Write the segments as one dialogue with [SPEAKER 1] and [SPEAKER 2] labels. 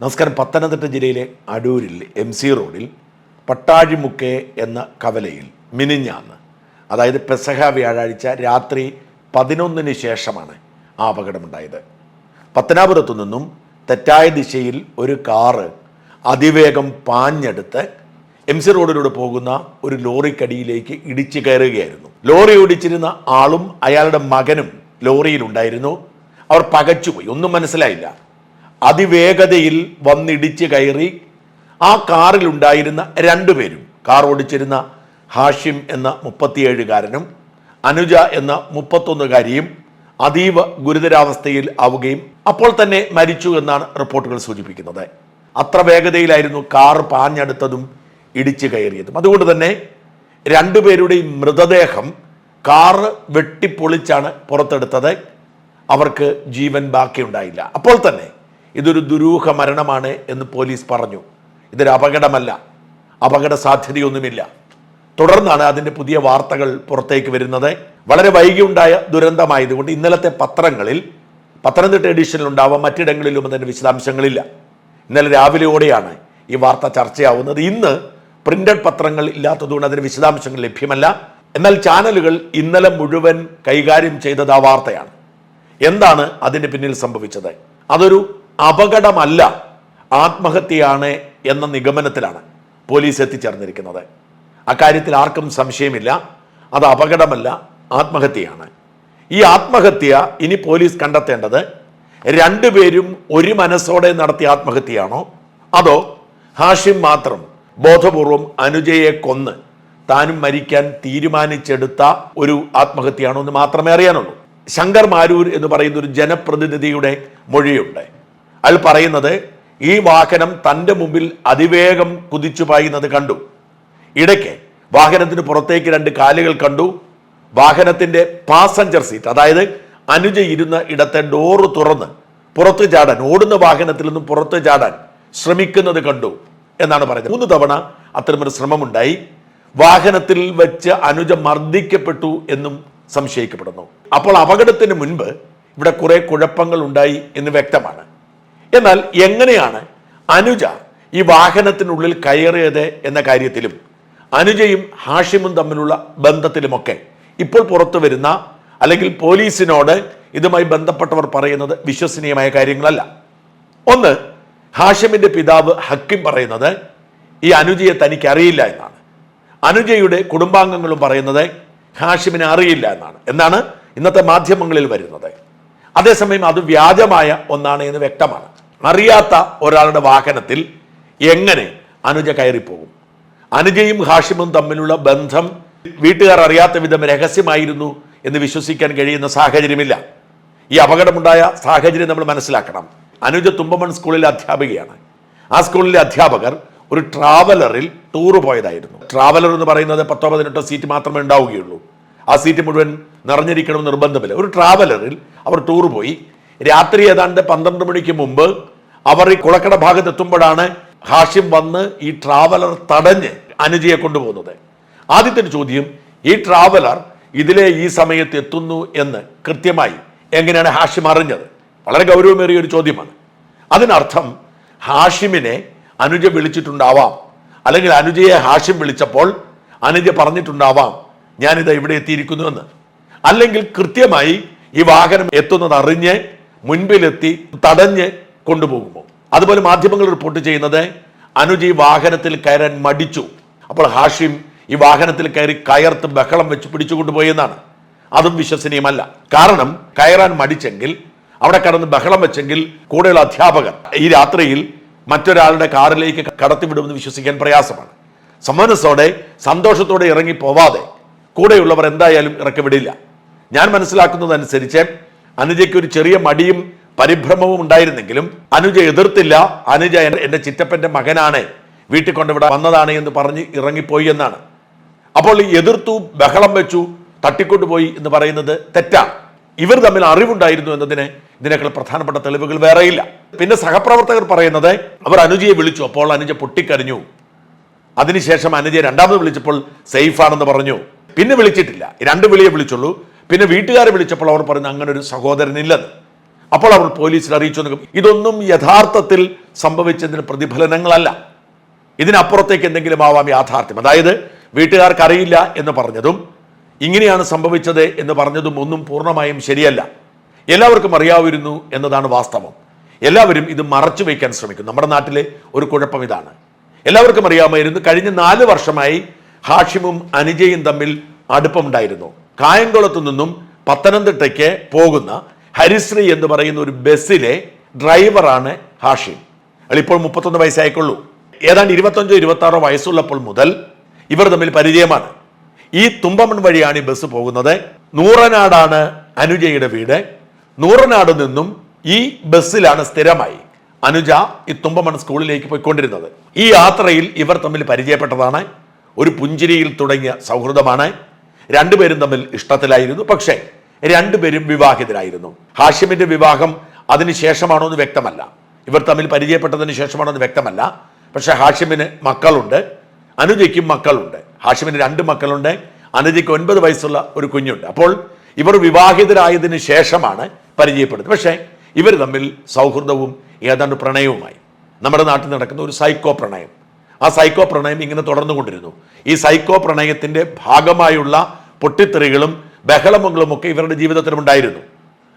[SPEAKER 1] നമസ്കാരം. പത്തനംതിട്ട ജില്ലയിലെ അടൂരിൽ എം സി റോഡിൽ പട്ടാഴിമുക്കെ എന്ന കവലയിൽ മിനിഞ്ഞാന്ന് അതായത് പെസഹ വ്യാഴാഴ്ച രാത്രി പതിനൊന്നിന് ശേഷമാണ് ആ അപകടമുണ്ടായത്. പത്തനാപുരത്തു നിന്നും തെറ്റായ ദിശയിൽ ഒരു കാറ് അതിവേഗം പാഞ്ഞെടുത്ത് എം സി റോഡിലൂടെ പോകുന്ന ഒരു ലോറിക്കടിയിലേക്ക് ഇടിച്ചു കയറുകയായിരുന്നു. ലോറി ഓടിച്ചിരുന്ന ആളും അയാളുടെ മകനും ലോറിയിലുണ്ടായിരുന്നു അവർ പകച്ചുപോയി. ഒന്നും മനസ്സിലായില്ല. അതിവേഗതയിൽ വന്നിടിച്ച് കയറി ആ കാറിലുണ്ടായിരുന്ന രണ്ടുപേരും കാർ ഓടിച്ചിരുന്ന ഹാഷിം എന്ന മുപ്പത്തിയേഴുകാരനും അനുജ എന്ന മുപ്പത്തൊന്നുകാരിയും അതീവ ഗുരുതരാവസ്ഥയിൽ ആവുകയും അപ്പോൾ തന്നെ മരിച്ചു എന്നാണ് റിപ്പോർട്ടുകൾ സൂചിപ്പിക്കുന്നത്. അത്ര വേഗതയിലായിരുന്നു കാർ പാഞ്ഞെടുത്തതും ഇടിച്ചു കയറിയതും. അതുകൊണ്ട് തന്നെ രണ്ടുപേരുടെയും മൃതദേഹം കാർ വെട്ടിപ്പൊളിച്ചാണ് പുറത്തെടുത്തത്. അവർക്ക് ജീവൻ ബാക്കിയുണ്ടായില്ല. അപ്പോൾ തന്നെ ഇതൊരു ദുരൂഹ മരണമാണ് എന്ന് പോലീസ് പറഞ്ഞു. ഇതൊരു അപകടമല്ല. അപകട സാധ്യതയൊന്നുമില്ല. തുടർന്നാണ് അതിന്റെ പുതിയ വാർത്തകൾ പുറത്തേക്ക് വരുന്നത്. വളരെ വൈകിയുണ്ടായ ദുരന്തമായതുകൊണ്ട് ഇന്നലത്തെ പത്രങ്ങളിൽ പത്തനംതിട്ട എഡിഷനിൽ ഉണ്ടാവാം മറ്റിടങ്ങളിലും അതിന്റെ വിശദാംശങ്ങളില്ല. ഇന്നലെ രാവിലെയോടെയാണ് ഈ വാർത്ത ചർച്ചയാവുന്നത്. ഇന്ന് പ്രിന്റഡ് പത്രങ്ങൾ ഇല്ലാത്തതുകൊണ്ട് അതിന് വിശദാംശങ്ങൾ ലഭ്യമല്ല. എന്നാൽ ചാനലുകൾ ഇന്നലെ മുഴുവൻ കൈകാര്യം ചെയ്തത് ആ വാർത്തയാണ്. എന്താണ് അതിന് പിന്നിൽ സംഭവിച്ചത്? അതൊരു അപകടമല്ല ആത്മഹത്യയാണ് എന്ന നിഗമനത്തിലാണ് പോലീസ് എത്തിച്ചേർന്നിരിക്കുന്നത്. അക്കാര്യത്തിൽ ആർക്കും സംശയമില്ല. അത് അപകടമല്ല ആത്മഹത്യയാണ്. ഈ ആത്മഹത്യ ഇനി പോലീസ് കണ്ടെത്തേണ്ടത് രണ്ടുപേരും ഒരു മനസ്സോടെ നടത്തിയ ആത്മഹത്യയാണോ? അതോ ഹാഷിം മാത്രം ബോധപൂർവം അനുജയെ കൊന്ന് താനും മരിക്കാൻ തീരുമാനിച്ചെടുത്ത ഒരു ആത്മഹത്യയാണോ എന്ന് മാത്രമേ അറിയാനുള്ളൂ. ശങ്കർ മാരൂർ എന്ന് പറയുന്ന ഒരു ജനപ്രതിനിധിയുടെ മൊഴിയുണ്ട്. അയാൾ പറയുന്നത് ഈ വാഹനം തന്റെ മുമ്പിൽ അതിവേഗം കുതിച്ചു പായുന്നത് കണ്ടു. ഇടയ്ക്ക് വാഹനത്തിന് പുറത്തേക്ക് രണ്ട് കാലുകൾ കണ്ടു. വാഹനത്തിന്റെ പാസഞ്ചർ സീറ്റ് അതായത് അനുജ ഇരുന്ന ഇടത്തെ ഡോറ് തുറന്ന് പുറത്ത് ചാടാൻ ഓടുന്ന വാഹനത്തിൽ നിന്നും പുറത്ത് ചാടാൻ ശ്രമിക്കുന്നത് കണ്ടു എന്നാണ് പറയുന്നത് മൂന്ന് തവണ അത്തരമൊരു ശ്രമമുണ്ടായി. വാഹനത്തിൽ വെച്ച് അനുജ മർദ്ദിക്കപ്പെട്ടു എന്നും സംശയിക്കപ്പെടുന്നു. അപ്പോൾ അപകടത്തിന് മുൻപ് ഇവിടെ കുറേ കുഴപ്പങ്ങൾ ഉണ്ടായി എന്ന് വ്യക്തമാണ്. എന്നാൽ എങ്ങനെയാണ് അനുജ ഈ വാഹനത്തിനുള്ളിൽ കയറിയത് എന്ന കാര്യത്തിലും അനുജയും ഹാഷിമും തമ്മിലുള്ള ബന്ധത്തിലുമൊക്കെ ഇപ്പോൾ പുറത്തു വരുന്ന അല്ലെങ്കിൽ പോലീസിനോട് ഇതുമായി ബന്ധപ്പെട്ടവർ പറയുന്നത് വിശ്വസനീയമായ കാര്യങ്ങളല്ല. ഒന്ന് ഹാഷിമിന്റെ പിതാവ് ഹക്കിം പറയുന്നത് ഈ അനുജയെ തനിക്ക് അറിയില്ല എന്നാണ്. അനുജയുടെ കുടുംബാംഗങ്ങളും പറയുന്നത് ഹാഷിമിനെ അറിയില്ല എന്നാണ്. എന്നാണ് ഇന്നത്തെ മാധ്യമങ്ങളിൽ വരുന്നത്. അതേസമയം അത് വ്യാജമായ ഒന്നാണ് എന്ന് വ്യക്തമാണ്. അറിയാത്ത ഒരാളുടെ വാഹനത്തിൽ എങ്ങനെ അനുജ കയറിപ്പോകും? അനുജയും ഹാഷിമും തമ്മിലുള്ള ബന്ധം വീട്ടുകാർ അറിയാത്ത വിധം രഹസ്യമായിരുന്നു എന്ന് വിശ്വസിക്കാൻ കഴിയുന്ന സാഹചര്യമില്ല. ഈ അപകടമുണ്ടായ സാഹചര്യം നമ്മൾ മനസ്സിലാക്കണം. അനുജ തുമ്പമൺ സ്കൂളിലെ അധ്യാപികയാണ്. ആ സ്കൂളിലെ അധ്യാപകർ ഒരു ട്രാവലറിൽ ടൂർ പോയതായിരുന്നു. ട്രാവലർ എന്ന് പറയുന്നത് പത്തോ പതിനെട്ടോ സീറ്റ് മാത്രമേ ഉണ്ടാവുകയുള്ളൂ. ആ സീറ്റ് മുഴുവൻ നിറഞ്ഞിരിക്കണം നിർബന്ധമില്ല. ഒരു ട്രാവലറിൽ അവർ ടൂർ പോയി. രാത്രി ഏതാണ്ട് പന്ത്രണ്ട് മണിക്ക് മുമ്പ് അവർ ഈ കുളക്കട ഭാഗത്ത് എത്തുമ്പോഴാണ് ഹാഷിം വന്ന് ഈ ട്രാവലർ തടഞ്ഞ് അനുജയെ കൊണ്ടുപോകുന്നത്. ആദ്യത്തെ ചോദ്യം ഈ ട്രാവലർ ഇതിലെ ഈ സമയത്ത് എത്തുന്നു എന്ന് കൃത്യമായി എങ്ങനെയാണ് ഹാഷിം അറിഞ്ഞത്? വളരെ ഗൗരവമേറിയ ഒരു ചോദ്യമാണ്. അതിനർത്ഥം ഹാഷിമിനെ അനുജ വിളിച്ചിട്ടുണ്ടാവാം. അല്ലെങ്കിൽ അനുജയെ ഹാഷിം വിളിച്ചപ്പോൾ അനുജ പറഞ്ഞിട്ടുണ്ടാവാം ഞാനിത് ഇവിടെ എത്തിയിരിക്കുന്നു എന്ന്. അല്ലെങ്കിൽ കൃത്യമായി ഈ വാഹനം എത്തുന്നത് അറിഞ്ഞ് മുൻപിലെത്തി തടഞ്ഞ് കൊണ്ടുപോകുമോ അതുപോലെ മാധ്യമങ്ങൾ റിപ്പോർട്ട് ചെയ്യുന്നത് അനുജ് ഈ വാഹനത്തിൽ കയറാൻ മടിച്ചു. അപ്പോൾ ഹാഷിം ഈ വാഹനത്തിൽ കയറി കയർത്ത് ബഹളം വെച്ച് പിടിച്ചു കൊണ്ടുപോയെന്നാണ് അതും വിശ്വസനീയമല്ല. കാരണം കയറാൻ മടിച്ചെങ്കിൽ അവിടെ കടന്ന് ബഹളം വെച്ചെങ്കിൽ കൂടെയുള്ള അധ്യാപകർ ഈ രാത്രിയിൽ മറ്റൊരാളുടെ കാറിലേക്ക് കടത്തിവിടുമെന്ന് വിശ്വസിക്കാൻ പ്രയാസമാണ്. സമ്മനസ്സോടെ സന്തോഷത്തോടെ ഇറങ്ങി പോവാതെ കൂടെയുള്ളവർ എന്തായാലും ഇറക്കി വിടില്ല ഞാൻ മനസ്സിലാക്കുന്നതനുസരിച്ച് അനുജയ്ക്ക് ഒരു ചെറിയ മടിയും പരിഭ്രമവും ഉണ്ടായിരുന്നെങ്കിലും അനുജ എതിർത്തില്ല. അനുജ എന്റെ- ചിറ്റപ്പന്റെ മകനാണ്. വീട്ടിൽ കൊണ്ടിവിടെ വന്നതാണ് എന്ന് പറഞ്ഞ് ഇറങ്ങിപ്പോയി എന്നാണ്. അപ്പോൾ ഈ എതിർത്തു ബഹളം വെച്ചു തട്ടിക്കൊണ്ടുപോയി എന്ന് പറയുന്നത് തെറ്റാണ് ഇവർ തമ്മിൽ അറിവുണ്ടായിരുന്നു എന്നതിന് ഇതിനേക്കാൾ പ്രധാനപ്പെട്ട തെളിവുകൾ വേറെയില്ല. പിന്നെ സഹപ്രവർത്തകർ പറയുന്നത് അവർ അനുജയെ വിളിച്ചു. അപ്പോൾ അനുജ പൊട്ടിക്കരഞ്ഞു. അതിനുശേഷം അനുജയെ രണ്ടാമത് വിളിച്ചപ്പോൾ സേഫാണെന്ന് പറഞ്ഞു. പിന്നെ വിളിച്ചിട്ടില്ല. രണ്ട് വിളിയെ വിളിച്ചുള്ളൂ. പിന്നെ വീട്ടുകാരെ വിളിച്ചപ്പോൾ അവർ പറഞ്ഞു അങ്ങനെ ഒരു സഹോദരനില്ലെന്ന് അപ്പോൾ അവർ പോലീസിൽ അറിയിച്ചു നിൽക്കും ഇതൊന്നും യഥാർത്ഥത്തിൽ സംഭവിച്ചതിന് പ്രതിഫലനങ്ങളല്ല. ഇതിനപ്പുറത്തേക്ക് എന്തെങ്കിലും ആവാം യാഥാർത്ഥ്യം. അതായത് വീട്ടുകാർക്ക് അറിയില്ല എന്ന് പറഞ്ഞതും ഇങ്ങനെയാണ് സംഭവിച്ചത് എന്ന് പറഞ്ഞതും ഒന്നും പൂർണമായും ശരിയല്ല. എല്ലാവർക്കും അറിയാവുന്നു എന്നതാണ് വാസ്തവം. എല്ലാവരും ഇത് മറച്ചു വയ്ക്കാൻ ശ്രമിക്കും നമ്മുടെ നാട്ടിലെ ഒരു കുഴപ്പം ഇതാണ്. എല്ലാവർക്കും അറിയാമായിരുന്നു കഴിഞ്ഞ നാല് വർഷമായി ഹാഷിമും അനുജയും തമ്മിൽ അടുപ്പമുണ്ടായിരുന്നു. കായംകുളത്തു നിന്നും പത്തനംതിട്ടയ്ക്ക് പോകുന്ന ഹരിശ്രീ എന്ന് പറയുന്ന ഒരു ബസ്സിലെ ഡ്രൈവറാണ് ഹാഷിം. അയാൾ ഇപ്പോൾ മുപ്പത്തൊന്ന് വയസ്സായിക്കൊള്ളൂ. ഏതാണ്ട് ഇരുപത്തഞ്ചോ ഇരുപത്തി ആറോ വയസ്സുള്ളപ്പോൾ മുതൽ ഇവർ തമ്മിൽ പരിചയമാണ്. ഈ തുമ്പമൺ വഴിയാണ് ഈ ബസ് പോകുന്നത്. നൂറനാടാണ് അനുജയുടെ വീട്. നൂറനാട് നിന്നും ഈ ബസ്സിലാണ് സ്ഥിരമായി അനുജ ഈ തുമ്പമൺ സ്കൂളിലേക്ക് പോയിക്കൊണ്ടിരുന്നത്. ഈ യാത്രയിൽ ഇവർ തമ്മിൽ പരിചയപ്പെട്ടതാണ്. ഒരു പുഞ്ചിരിയിൽ തുടങ്ങിയ സൗഹൃദമാണ്. രണ്ടുപേരും തമ്മിൽ ഇഷ്ടത്തിലായിരുന്നു. പക്ഷേ രണ്ടുപേരും വിവാഹിതരായിരുന്നു. ഹാഷിമിന്റെ വിവാഹം അതിനുശേഷമാണോ എന്ന് വ്യക്തമല്ല. ഇവർ തമ്മിൽ പരിചയപ്പെട്ടതിന് ശേഷമാണോ എന്ന് വ്യക്തമല്ല. പക്ഷെ ഹാഷിമിന് മക്കളുണ്ട്. അനുജയ്ക്കും മക്കളുണ്ട്. ഹാഷിമിന് രണ്ട് മക്കളുണ്ട്. അനുജയ്ക്ക് ഒൻപത് വയസ്സുള്ള ഒരു കുഞ്ഞുണ്ട്. അപ്പോൾ ഇവർ വിവാഹിതരായതിന് ശേഷമാണ് പരിചയപ്പെടുന്നത്. പക്ഷേ ഇവർ തമ്മിൽ സൗഹൃദവും ഏതാണ്ട് പ്രണയവുമായി. നമ്മുടെ നാട്ടിൽ നടക്കുന്ന ഒരു സൈക്കോ പ്രണയം. ആ സൈക്കോ പ്രണയം ഇങ്ങനെ തുടർന്നുകൊണ്ടിരുന്നു. ഈ സൈക്കോ പ്രണയത്തിന്റെ ഭാഗമായുള്ള പൊട്ടിത്തെറികളും ബഹളമങ്ങളും ഒക്കെ ഇവരുടെ ജീവിതത്തിലും ഉണ്ടായിരുന്നു.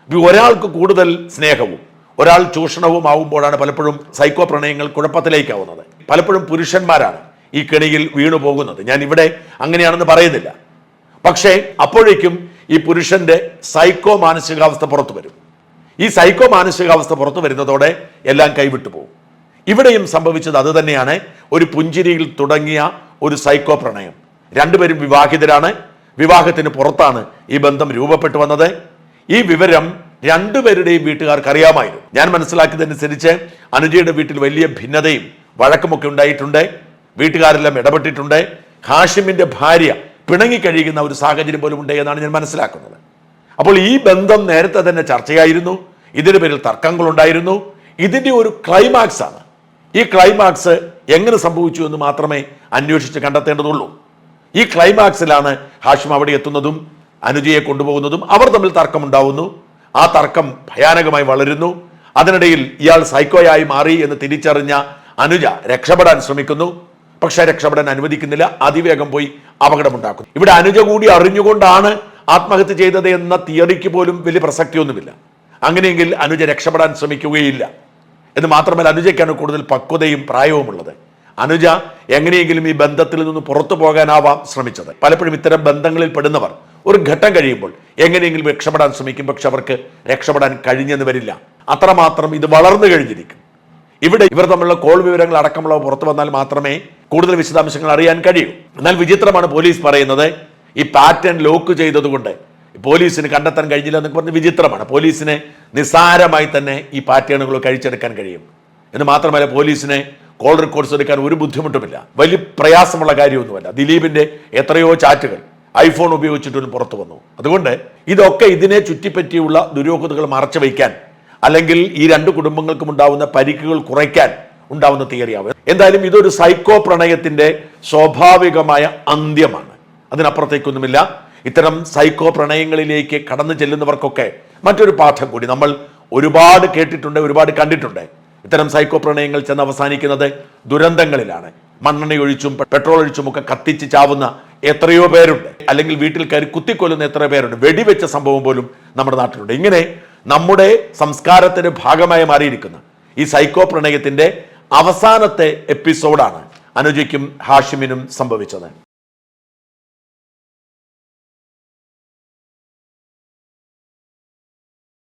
[SPEAKER 1] ഈ ഒരാൾക്ക് കൂടുതൽ സ്നേഹവും ഒരാൾ ചൂഷണവും ആവുമ്പോഴാണ് പലപ്പോഴും സൈക്കോ പ്രണയങ്ങൾ കുഴപ്പത്തിലേക്കാവുന്നത്. പലപ്പോഴും പുരുഷന്മാരാണ് ഈ കെണിയിൽ വീണു പോകുന്നത്. ഞാൻ ഇവിടെ അങ്ങനെയാണെന്ന് പറയുന്നില്ല. പക്ഷേ അപ്പോഴേക്കും ഈ പുരുഷന്റെ സൈക്കോ മാനസികാവസ്ഥ പുറത്തു വരും. ഈ സൈക്കോ മാനസികാവസ്ഥ പുറത്തു വരുന്നതോടെ എല്ലാം കൈവിട്ടു പോകും. ഇവിടെയും സംഭവിച്ചത് അതുതന്നെയാണ്. ഒരു പുഞ്ചിരിയിൽ തുടങ്ങിയ ഒരു സൈക്കോ പ്രണയം. രണ്ടുപേരും വിവാഹിതരാണ്. വിവാഹത്തിന് പുറത്താണ് ഈ ബന്ധം രൂപപ്പെട്ടു വന്നത്. ഈ വിവരം രണ്ടുപേരുടെയും വീട്ടുകാർക്ക് അറിയാമായിരുന്നു ഞാൻ മനസ്സിലാക്കിയതനുസരിച്ച് അനുജയുടെ വീട്ടിൽ വലിയ ഭിന്നതയും വഴക്കുമൊക്കെ ഉണ്ടായിട്ടുണ്ട്. വീട്ടുകാരെല്ലാം ഇടപെട്ടിട്ടുണ്ട്. ഹാഷിമിന്റെ ഭാര്യ പിണങ്ങിക്കഴിയുന്ന ഒരു സാഹചര്യം പോലും ഉണ്ട് എന്നാണ് ഞാൻ മനസ്സിലാക്കുന്നത്. അപ്പോൾ ഈ ബന്ധം നേരത്തെ തന്നെ ചർച്ചയായിരുന്നു. ഇതിന് പേരിൽ തർക്കങ്ങളുണ്ടായിരുന്നു. ഇതിന്റെ ഒരു ക്ലൈമാക്സ് ആണ്. ഈ ക്ലൈമാക്സ് എങ്ങനെ സംഭവിച്ചു എന്ന് മാത്രമേ അന്വേഷിച്ച് കണ്ടെത്തേണ്ടതുള്ളൂ. ഈ ക്ലൈമാക്സിലാണ് ഹാഷിം അവിടെ എത്തുന്നതും അനുജയെ കൊണ്ടുപോകുന്നതും അവർ തമ്മിൽ തർക്കമുണ്ടാവുന്നു. ആ തർക്കം ഭയാനകമായി വളരുന്നു. അതിനിടയിൽ ഇയാൾ സൈക്കോയായി മാറി എന്ന് തിരിച്ചറിഞ്ഞ അനുജ രക്ഷപ്പെടാൻ ശ്രമിക്കുന്നു. പക്ഷേ രക്ഷപ്പെടാൻ അനുവദിക്കുന്നില്ല. അതിവേഗം പോയി അപകടമുണ്ടാക്കുന്നു. ഇവിടെ അനുജ കൂടി അറിഞ്ഞുകൊണ്ടാണ് ആത്മഹത്യ ചെയ്തത് എന്ന തിയറിക്ക് പോലും വലിയ പ്രസക്തിയൊന്നുമില്ല. അങ്ങനെയെങ്കിൽ അനുജ രക്ഷപ്പെടാൻ ശ്രമിക്കുകയില്ല. എന്ന് മാത്രമല്ല അനുജയ്ക്കാണ് കൂടുതൽ പക്വതയും പ്രായവുമുള്ളത്. അനുജ എങ്ങനെയെങ്കിലും ഈ ബന്ധത്തിൽ നിന്ന് പുറത്തു പോകാനാവാം ശ്രമിച്ചത്. പലപ്പോഴും ഇത്തരം ബന്ധങ്ങളിൽ പെടുന്നവർ ഒരു ഘട്ടം കഴിയുമ്പോൾ എങ്ങനെയെങ്കിലും രക്ഷപ്പെടാൻ ശ്രമിക്കും. പക്ഷെ അവർക്ക് രക്ഷപ്പെടാൻ കഴിഞ്ഞെന്ന് വരില്ല. അത്രമാത്രം ഇത് വളർന്നു കഴിഞ്ഞിരിക്കും. ഇവിടെ ഇവർ തമ്മിലുള്ള കോൾ വിവരങ്ങൾ അടക്കമുള്ളവ പുറത്തു വന്നാൽ മാത്രമേ കൂടുതൽ വിശദാംശങ്ങൾ അറിയാൻ കഴിയൂ. എന്നാൽ വിചിത്രമാണ് പോലീസ് പറയുന്നത് ഈ പാറ്റേൺ ലോക്ക് ചെയ്തതുകൊണ്ട് പോലീസിന് കണ്ടെത്താൻ കഴിഞ്ഞില്ല എന്നൊക്കെ പറഞ്ഞ് വിചിത്രമാണ്. പോലീസിനെ നിസ്സാരമായി തന്നെ ഈ പാറ്റേണുകൾ കഴിച്ചെടുക്കാൻ കഴിയും. എന്ന് മാത്രമല്ല പോലീസിനെ കോൾ റെക്കോർഡ്സ് എടുക്കാൻ ഒരു ബുദ്ധിമുട്ടുമില്ല. വലിയ പ്രയാസമുള്ള കാര്യമൊന്നുമല്ല. ദിലീപിന്റെ എത്രയോ ചാറ്റുകൾ ഐഫോൺ ഉപയോഗിച്ചിട്ടും പുറത്തു വന്നു. അതുകൊണ്ട് ഇതൊക്കെ ഇതിനെ ചുറ്റിപ്പറ്റിയുള്ള ദുരൂഹതകൾ മറച്ചു വയ്ക്കാൻ അല്ലെങ്കിൽ ഈ രണ്ട് കുടുംബങ്ങൾക്കും ഉണ്ടാവുന്ന പരിക്കുകൾ കുറയ്ക്കാൻ ഉണ്ടാവുന്ന തിയറിയാവും എന്തായാലും ഇതൊരു സൈക്കോ പ്രണയത്തിന്റെ സ്വാഭാവികമായ അന്ത്യമാണ്. അതിനപ്പുറത്തേക്കൊന്നുമില്ല. ഇത്തരം സൈക്കോ പ്രണയങ്ങളിലേക്ക് കടന്നു ചെല്ലുന്നവർക്കൊക്കെ മറ്റൊരു പാഠം കൂടി. നമ്മൾ ഒരുപാട് കേട്ടിട്ടുണ്ട് ഒരുപാട് കണ്ടിട്ടുണ്ട്. ഇത്തരം സൈക്കോ പ്രണയങ്ങൾ ചെന്ന് അവസാനിക്കുന്നത് ദുരന്തങ്ങളിലാണ്. പെട്രോൾ ഒഴിച്ചും ഒക്കെ കത്തിച്ച് ചാവുന്ന എത്രയോ പേരുണ്ട്. അല്ലെങ്കിൽ വീട്ടിൽ കയറി കുത്തിക്കൊല്ലുന്ന എത്ര പേരുണ്ട്. വെടിവെച്ച സംഭവം പോലും നമ്മുടെ നാട്ടിലുണ്ട്. ഇങ്ങനെ നമ്മുടെ സംസ്കാരത്തിന്റെ ഭാഗമായി മാറിയിരിക്കുന്ന. ഈ സൈക്കോ പ്രണയത്തിന്റെ അവസാനത്തെ എപ്പിസോഡാണ് അനുജയ്ക്കും ഹാഷിമിനും സംഭവിച്ചത്.